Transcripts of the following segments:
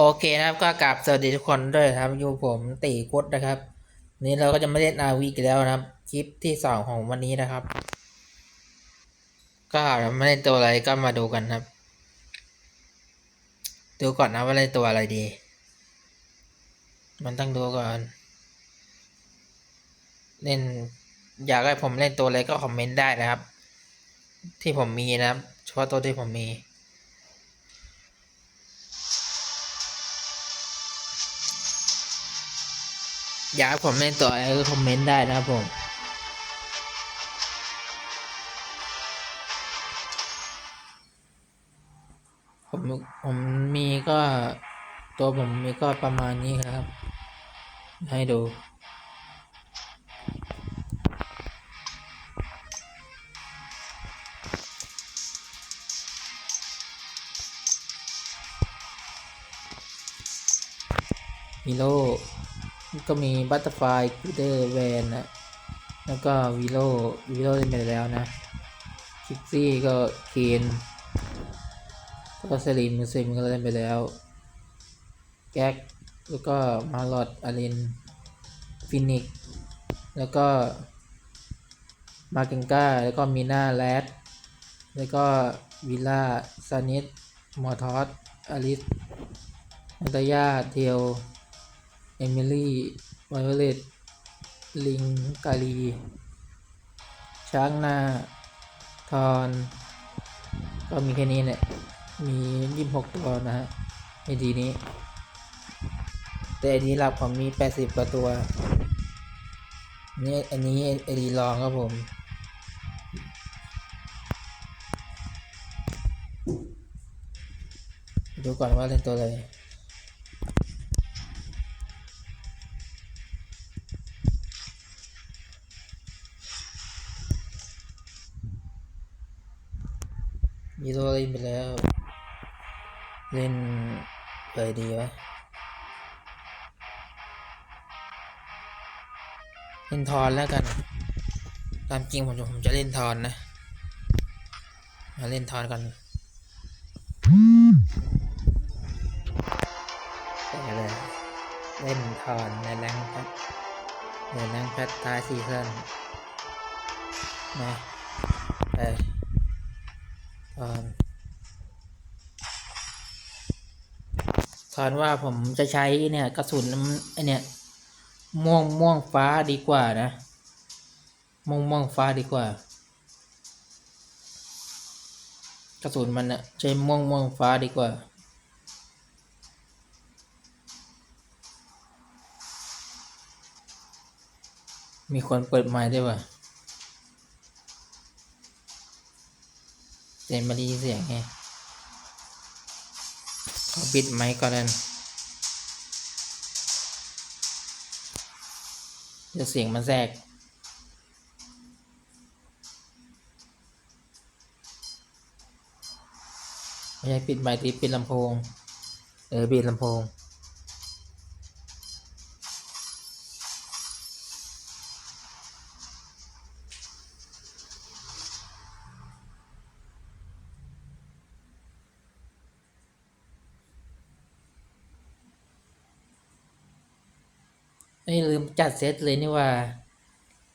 โอเคนะครับก็กราบสวัสดีทุกคนด้วยครับอยู่ผมตีกุดนะครับ นี้เราก็จะไม่เล่นอาวีกันแล้วนะครับ คลิปที่สองของวันนี้นะครับ ก็ไม่เล่นตัวอะไรก็มาดูกันครับ ดูก่อนนะว่าเล่นตัวอะไรดี มันต้องดูก่อน เล่น อยากให้ผมเล่นตัวอะไรก็คอมเมนต์ได้นะครับ ที่ผมมีนะครับเฉพาะตัวที่ผมมี อยากให้ผมเล่นตัวอะไรก็คอมเมนต์ได้นะครับผมผมผมมีก็ตัวผมมีก็ประมาณนี้ครับ ให้ดู ก็มีบัตเตอร์ไฟกูเดอร์แวนนะแล้วก็วีโร่วีโร่เล่นไปแล้วนะคิกซี่ก็เคนก็เซรีนมือซิมก็เล่นไปแล้ว แก๊กแล้วก็มาลอดอารินฟินิกแล้วก็มาเกงก้าแล้วก็มีนาแรดแล้วก็วิลล่าซานิสมอทอสอลิสนาตาญาเทียว เอมิลี่ไวโอเลตลิงกาลีช้างนาทอนก็มีแค่นี้แหละมียี่สิบหกตัวนะฮะไอดีนี้ แต่ไอดีหลักผมมีแปดสิบกว่าตัวนี่อันนี้ไอดีรองครับผม ดูก่อนว่าเล่นตัวอะไร แล้ว เล่นเลยดีวะเล่นทอนแล้วกัน ตามจริงผมผมจะเล่นทอนนะ มาเล่นทอนกันไปเลยเล่นทอนในแรงแพทในแรงแพทท้ายซีซั่นมาไปทอน ทอนว่าผมจะใช้เนี่ยกระสุนไอเนี่ยม่วงม่วงฟ้าดีกว่านะม่วงม่วงฟ้าดีกว่า กระสุนมันอะใช้ม่วงม่วงฟ้าดีกว่ามีคนเปิดไมค์ด้วยว่ะเจมาดีเสียงไง ปิดไมค์ก่อนนั้นเดี๋ยวเสียงมันแทรกไม่ใช่ปิดไมค์ตีปิดลำโพง เออปิดลำโพง เอ้ยลืมจัดเซตเลยนี่ว่า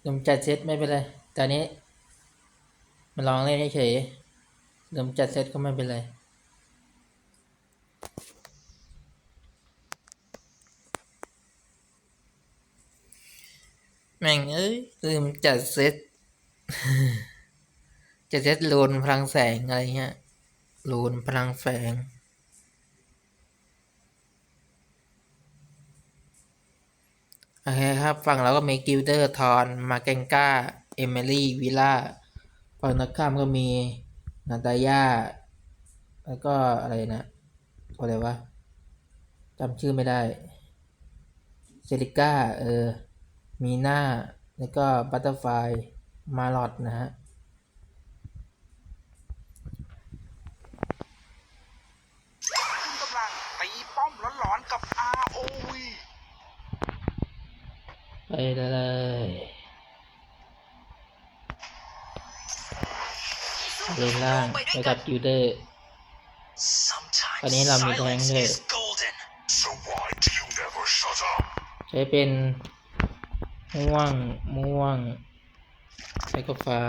ลืมจัดเซตไม่เป็นไร ตอนนี้มันลองเล่นเฉยลืมจัดเซตก็ไม่เป็นไรแม่งเอ้ยลืมจัดเซตจัดเซตโลนพลังแสงอะไรเงี้ยโลนพลังแสง ครับ ฝั่งเราก็มีกิลเดอร์ทอนมาเกงกาเอมิลี่วิล่าฝั่งนักข้ามก็มีนาตาญาแล้วก็อะไรนะอะไรวะจำชื่อไม่ได้เซริก้าเออมีหน้าแล้วก็บัตเตอร์ไฟมาลอดนะฮะ ไปเลยเลนล่างระกับยูเดอร์ตอนนี้เรามีแทงเลยใช้เป็นม่วงม่วงใช้ก็ฟ้า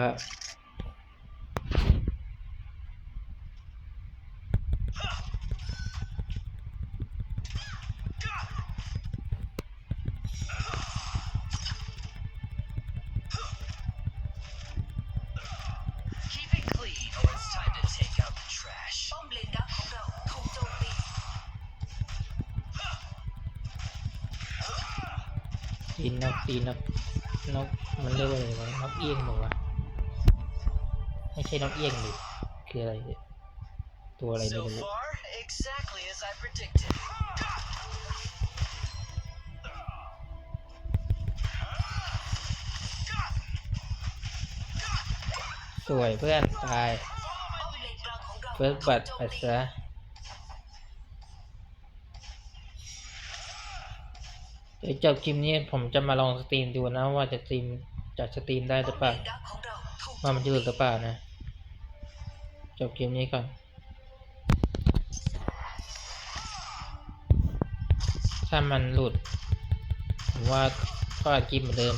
ตีนกตีนกนกมันเรียกว่าอะไรวะนกเอี้ยงบอกว่าวะไม่ใช่นกเอี้ยงดิคืออะไรเนี่ยตัวอะไรไม่ So รู้ far, exactly as I predicted. สวยเพื่อนตายป้อมเลนกลางของเราเฟิร์สบัตถูกโจไปมตีซะ ดี๋ยวจบคลิปนี้ผมจะมาลองสตรีมดูนะว่าจะสตรีมจะสตรีมได้หรือเปล่าว่ามันจะหลุดหรือเปล่านะจบคลิปนี้ก่อนถ้ามันหลุดผมว่าก็อัดคลิปเหมือนเดิม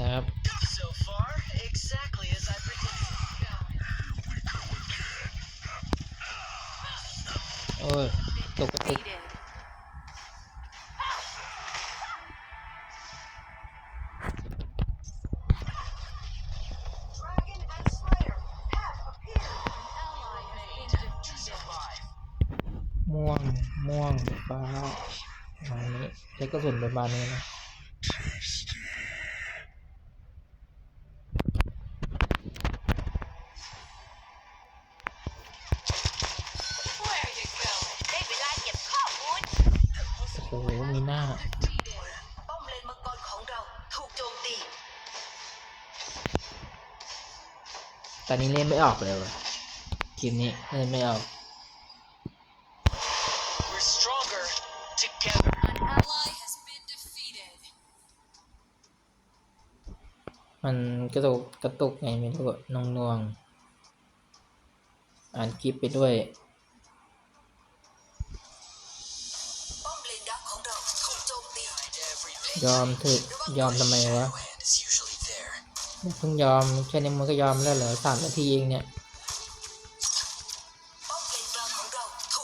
นะครับโอ้ยตกกระตุก ม่วง ม่วง ฟ้าประมาณนี้ใช้กระสุนประมาณนี้นะได้เวลาเก็บข้อมูลโอ้โหมีหน้าป้อมเลนมังกรของเราถูกโจมตีตอนนี้เล่นไม่ออกเลยว่ะคลิปนี้เล่นไม่ออก มันกระตุกกระตุกไงไม่รู้นวงนวงอ่านคลิปไปด้วยป้อมเถูกยอมเถอะยอมทำไมวะเพิ่งยอมแค่นี้มันก็ยอมแล้วเหรอสามนาทีเองเนี่ย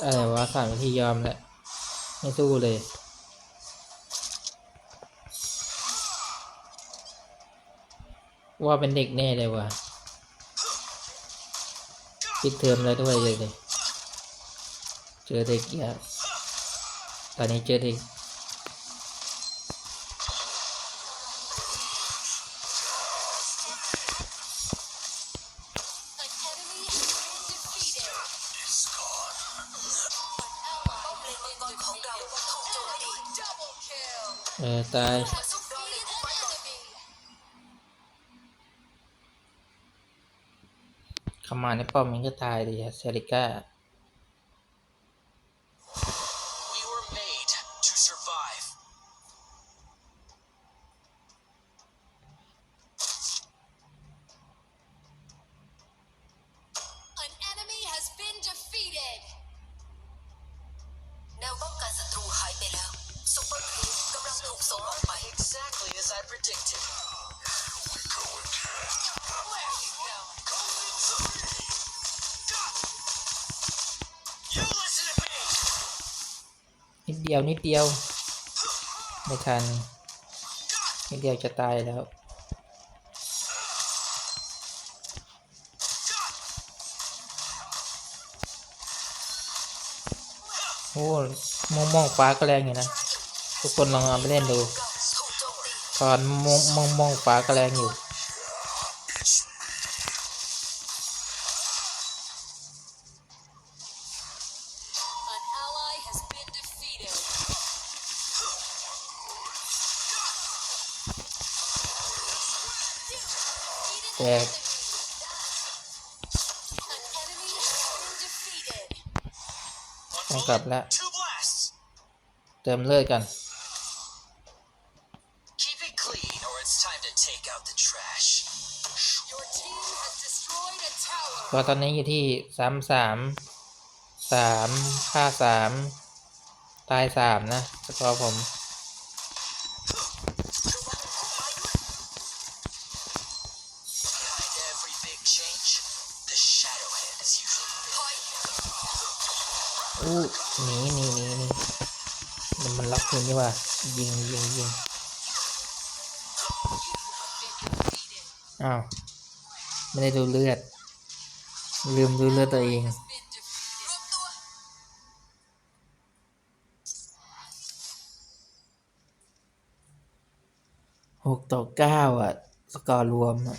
อะไรวะสามนาทียอมแหละไม่สู้เลย ว่าเป็นเด็กแน่เลยว่ะปิดเทอมแล้วด้วยเลยเลย เจอเด็กเยอะตอนนี้เจอเด็ก ในป้อมมันก็ตายดิเซริก้า ดเดียวนิดเดียว ไม่ทัน นิดเดียวจะตายแล้วโอ้มองมองฟ้าก็แรงอยู่นะ ทุกคนลองเอาไปเล่นดูตอนมองมองมองฟ้าก็แรงอยู่ ติมเลือดกัน Keep it clean or it's time to take out the trash. Your team has destroyed a tower. ก็ตอนนี้อยู่ที่สามสามสามฆ่าสามตายสามนะสกอร์ผม นี่ว่ะยิงยิงยิงอ้าวไม่ได้ดูเลือด ลืมดูเลือดตัวเองหกต่อเก้าอะ สกอร์รวมอะ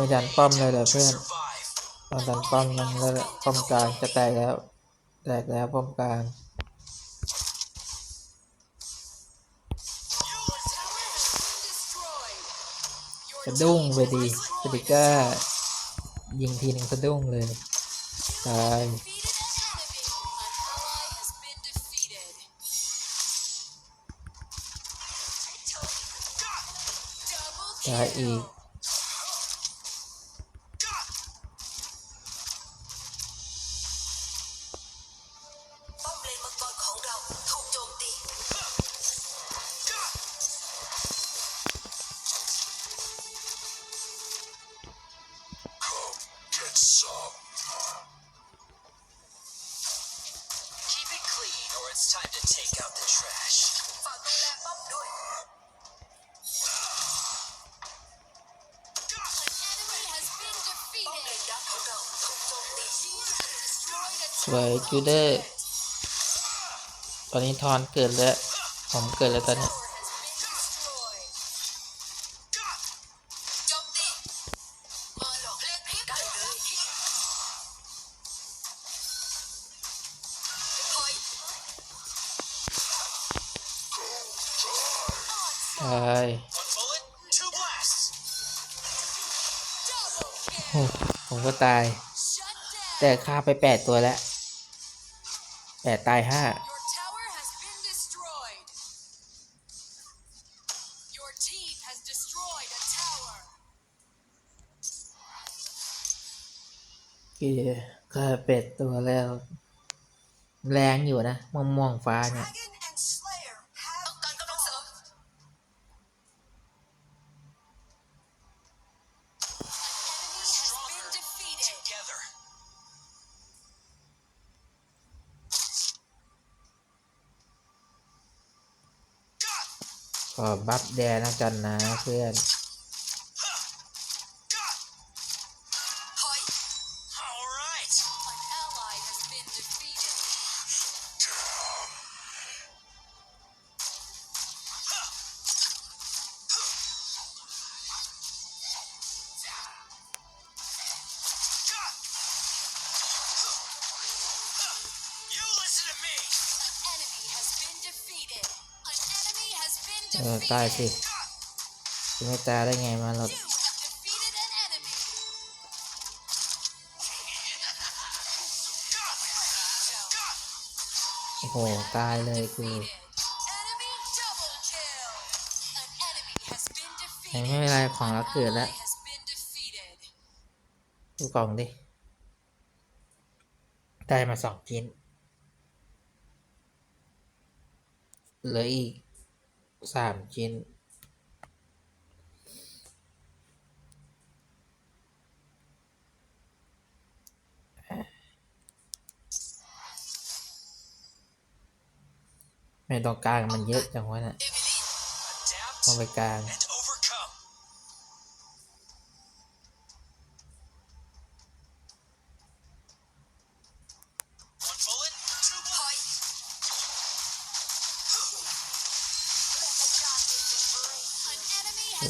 ม่ were ดันป้อมเลยเหรอเพื่อน survive. ตอนดันป้อมมันแล้วป้อมกลางจะแตกแล้ว แตกแล้วป้อมกลางสะดุ้งไปดีสติก้ายิงทีหนึ่งสะดุ้งเลยตายตายอีก it's time to take out the trash. ฝากดูแลป้อมด้วย Enemy has been ป้อมเล defeated. ยักษ์ของเราถูกโจมตี Team has destroyed a สวยจูเดอร์ตอนนี้ทอนเกิดแล้ว ผมเกิดแล้วตอนนี้ tower ผมก็ตาย แต่ฆ่าไปแปดตัวแล้วแปดตายห้า Your tower has been destroyed. Your team has destroyed a tower. คือฆ่าเป็ดตัวแล้ว แรงอยู่นะม่วงม่วงฟ้าเนี่ย บัฟแดนะกันนะเพื่อน ตายสิไม่ตายได้ไงมาหลดโอ้โห ตายเลยกูไม่เป็นไรของเราเกิดแล้ว ดูกล่องดิ ได้มาสองชิ้นเหลืออีก สามชิ้น ไม่ต้องกลางมันเยอะจังวะน่ะต้องไปกลาง ไ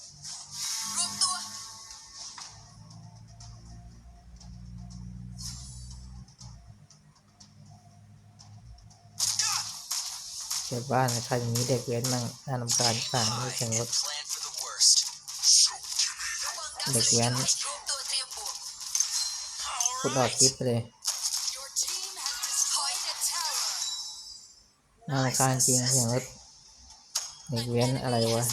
เก็บบ้านใครอย่างนี้เด็กเว้นมั่งน่ารำคาญสั่งไม่แข่งรถเด็กแว้นรวมตัวเตรียมบวกพูดออกคลิปไปเลยน่ารำคาญจริงเสียงรถเด็กเว้นอะไรวะ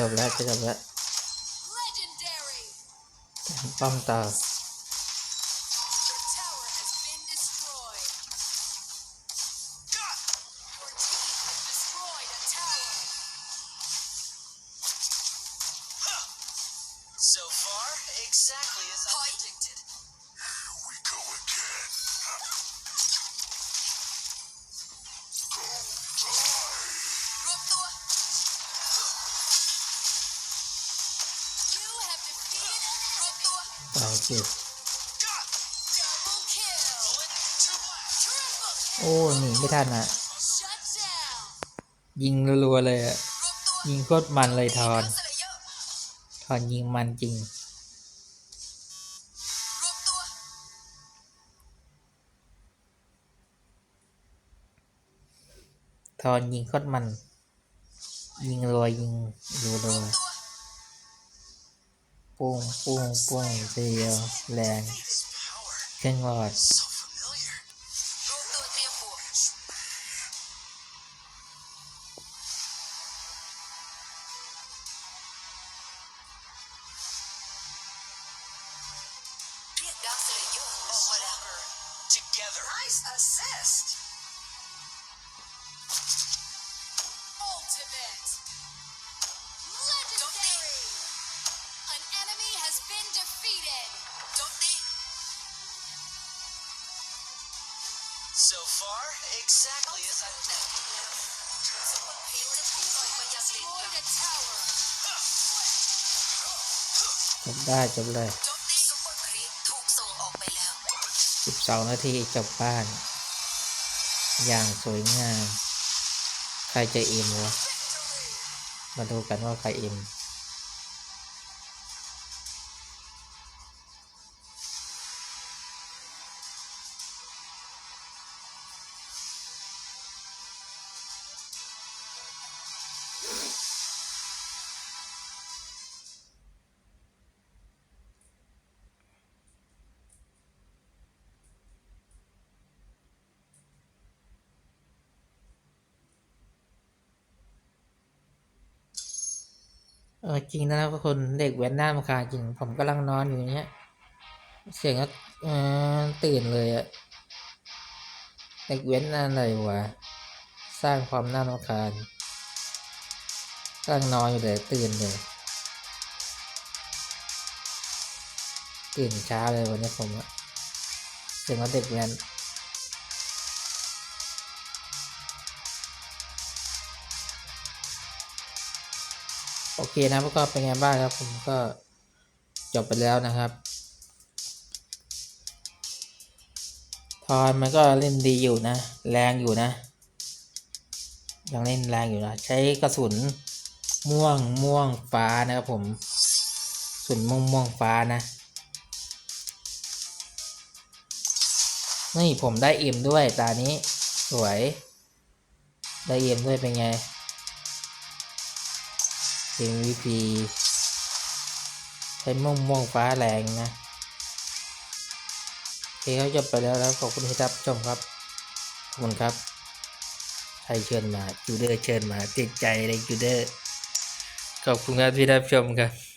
จะจบแล้วจะจบแล้ว Legendary. ป้อมต่อ ต่อคิว Double kill. Triple โอ้หนีไม่ทันอะ shut down. ยิงรัวๆเลยอะรวมตัวยิงโคตรมันเลยทอนสลายเยอะทอนยิงมันจริงรวมตัวทอนยิงโคตรมัน ยิงรัวยิงรัวรัว ปุ้งปุ้งปุ้งทีเดียวแรง This power, เครื่องหลอด ยไปยังเลนกลาง Destroyed a tower. จบได้จบเลยโจมตีซุปเปอร์ครีปถูกส่งออกไปแล้วสิบสองนาทีจบบ้าน อย่างสวยงาม ใครจะอิ่มวะมาดูกันว่าใครอิ่ม จริงนะทุกคนเด็กแว้นหน้ามคาจริง ผมกำลังนอนอยู่เนี้ย เสียงก็ตื่นเลยอะเด็กเว้นอะไรวะสร้างความน่ารำคาญกำลังนอนอยู่เลยตื่นเลยตื่นช้าเลยวันนี้ผมอะเสียงว่าเด็กแว้น เคนะพวกก็เป็นไงบ้างครับผมก็จบไปแล้วนะครับทอนมันก็เล่นดีอยู่นะ แรงอยู่นะ ยังเล่นแรงอยู่นะ ใช้กระสุนม่วงม่วงฟ้านะครับผมกระสุนม่วงม่วงฟ้านะนี่ผมได้เอ็มด้วยตานี้สวย ได้เอ็มด้วยเป็นไง MVP ใช้ม่วงม่วงฟ้าแรงนะเคเขาจบไปแล้วแล้วขอบคุณที่รับชมครับ ขอบคุณครับใครเชิญมาจูเดอร์เชิญมาติดใจเลยจูเดอร์ขอบคุณครับที่รับชมครับ